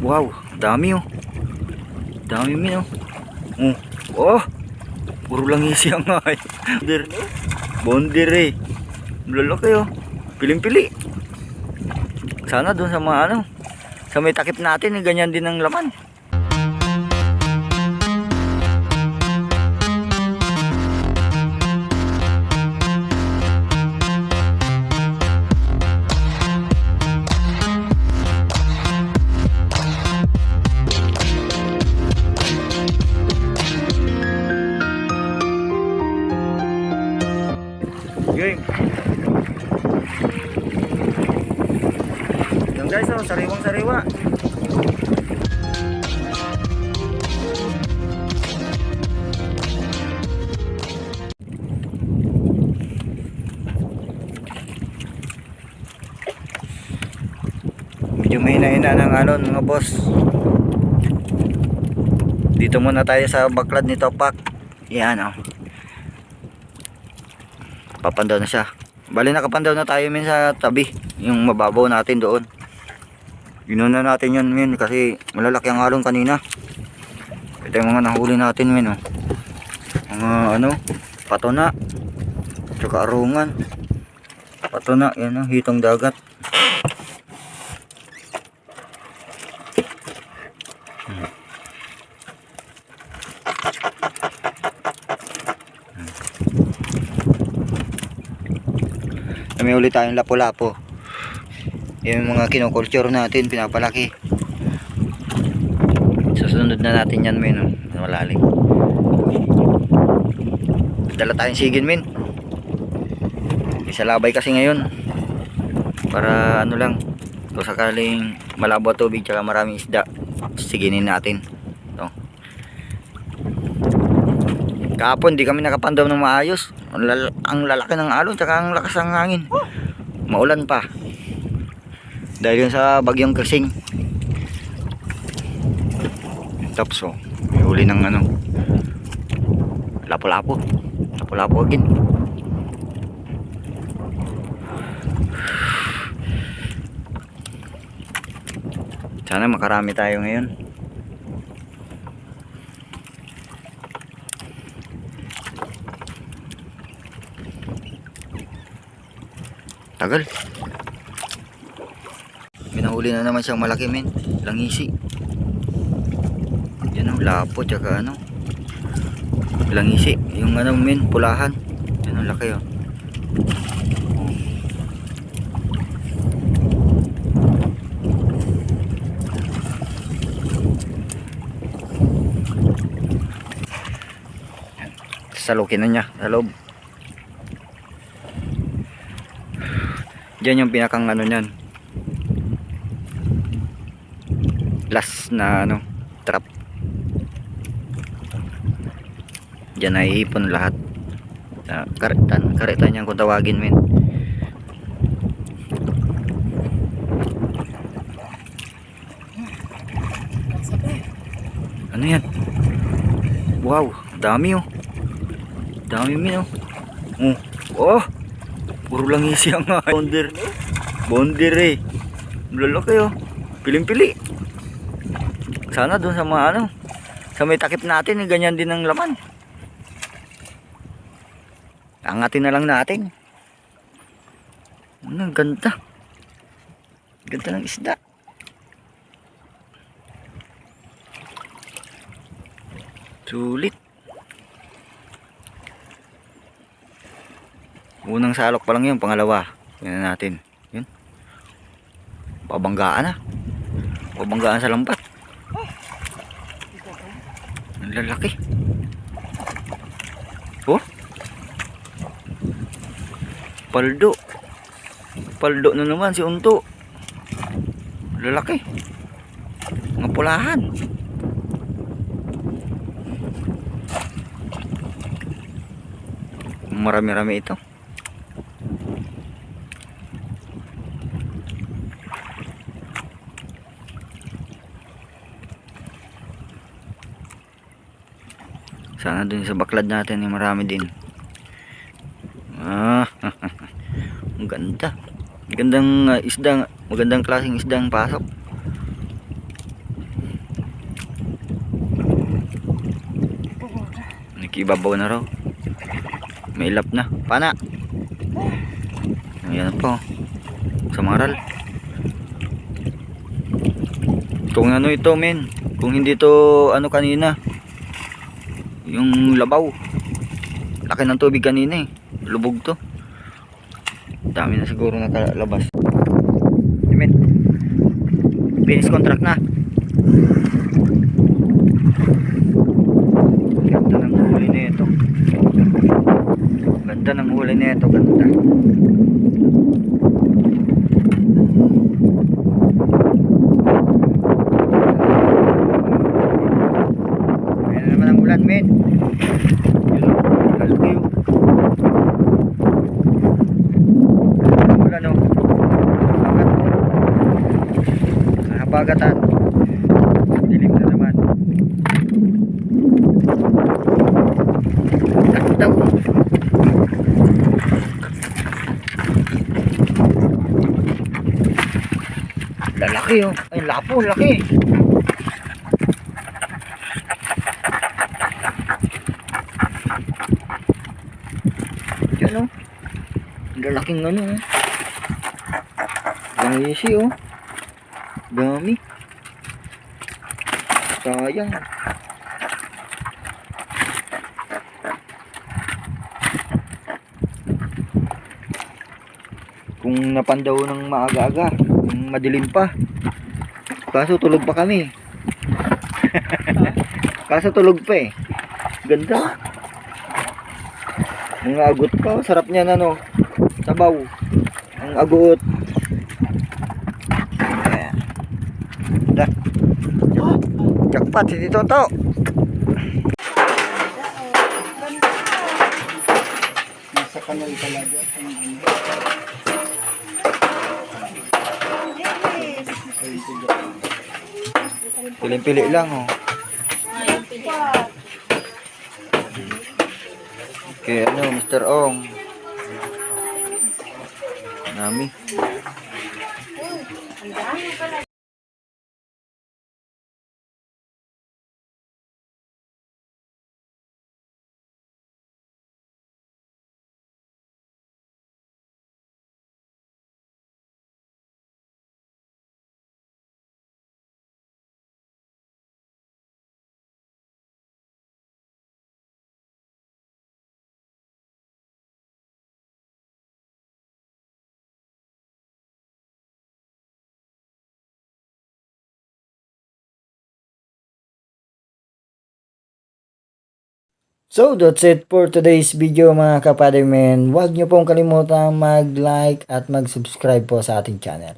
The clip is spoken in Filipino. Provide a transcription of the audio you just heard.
Wow, dami oh. Dami min oh. Oh. Oh. Puro lang isi ang ay. Bondir. Bondir eh. Lalaki oh. Piling-pili. Sana doon sa mga ano. Sa may takip natin, eh, ganyan din ang laman. Hina ng ano mga boss. Dito muna tayo sa baklad nito pak. Yan oh. Papandaw na siya. Bali nakapandaw na tayo min sa tabi. Yung mababaw natin doon. Inuna natin yan min kasi malalaki ang alon kanina. Ito yung mga nahuli natin min oh. Mga ano, patona. Tsaka arungan. Patona, yan oh, hitong dagat. May ulit tayong lapo-lapo. Yung mga kinukulture natin, pinapalaki. Susunod na natin yan, men. Oh. Malalim. Dala tayong sigin, men. Isa labay kasi ngayon. Para ano lang, kung sakaling malabo tubig tsaka maraming isda, siginin natin. Ito. Kahapon, di kami nakapandam ng maayos. Ang, lal- ang lalaki ng alon, tsaka ang lakas ng hangin. Maulan pa. Dahil yun sa bagyong kasing. Tapos oh, may huli ng ano. Lapo-lapo. Lapo-lapo again. Sana makarami tayo ngayon. Tagal. Minahuli na naman siyang malaki men. Langisi. Yan o, lapo tsaka ano. Langisi. Yung ano men, pulahan. Yan o, laki o. Salukin na niya sa loob. Diyan yung pinakang ano niyan. Last na ano, trap. Diyan na iipon lahat. Sa karetan, karetan yan kung tawagin men. Ano yan? Wow, dami oh. Dami min oh. Oh, oh. Puro lang isi ang ay. Bondir. Bondir eh. Lalaki oh. Piling-pili. Sana doon sa mga ano. Sa may takip natin, eh, ganyan din ang laman. Angatin na lang natin. Ano, ganda. Ganda ng isda. Sulit. Unang salok pa lang yun, pangalawa. Na natin. Yun. Pabanggaan na. Pabanggaan sa lambat. Ang lalaki. Oh. Paldo. Paldo na naman si Unto. Lalaki. Mga pulahan. Marami-rami ito. ah, dun sa baklad natin yung marami din. Ah ang ganda. Magandang uh, ah, isdang magandang klaseng isdang pasok. Nakibabaw na raw. May ilap na. Pana! Ayan po. Sa maral. Kung ano ito men. Kung hindi to ano kanina. Yung labaw. Laki ng tubig kanina eh. Lubog to. Dami na siguro nakalabas. Men. Finish contract na. Ganda ng huli nito. Ganda ng huli nito, ganda. Ayan na naman ang ulan, men. Yun o, lalaki o. Ang ulan o. Habagat o. Sa habagatan. Dilim na naman. Ganda o. Lalaki o. Ay, lapo, laki. Yan o. Lalaking ano o. Ang easy o. Dami. Sayang. Kung napandaw ng maaga-aga, kung madilim pa. Kaso tulog pa kami. Kaso tulog pa eh. Ganda. Mga agot pa, sarap niyan ano. Sabaw. Ang agot. Da. Jackpot si Tito to. Nasa kanal talaga. Ang ano. Piling-pili lang oh. Okay, ano, Mr. Ong. Nami. So that's it for today's video mga kapatid men. Huwag niyo pong kalimutan mag-like at mag-subscribe po sa ating channel.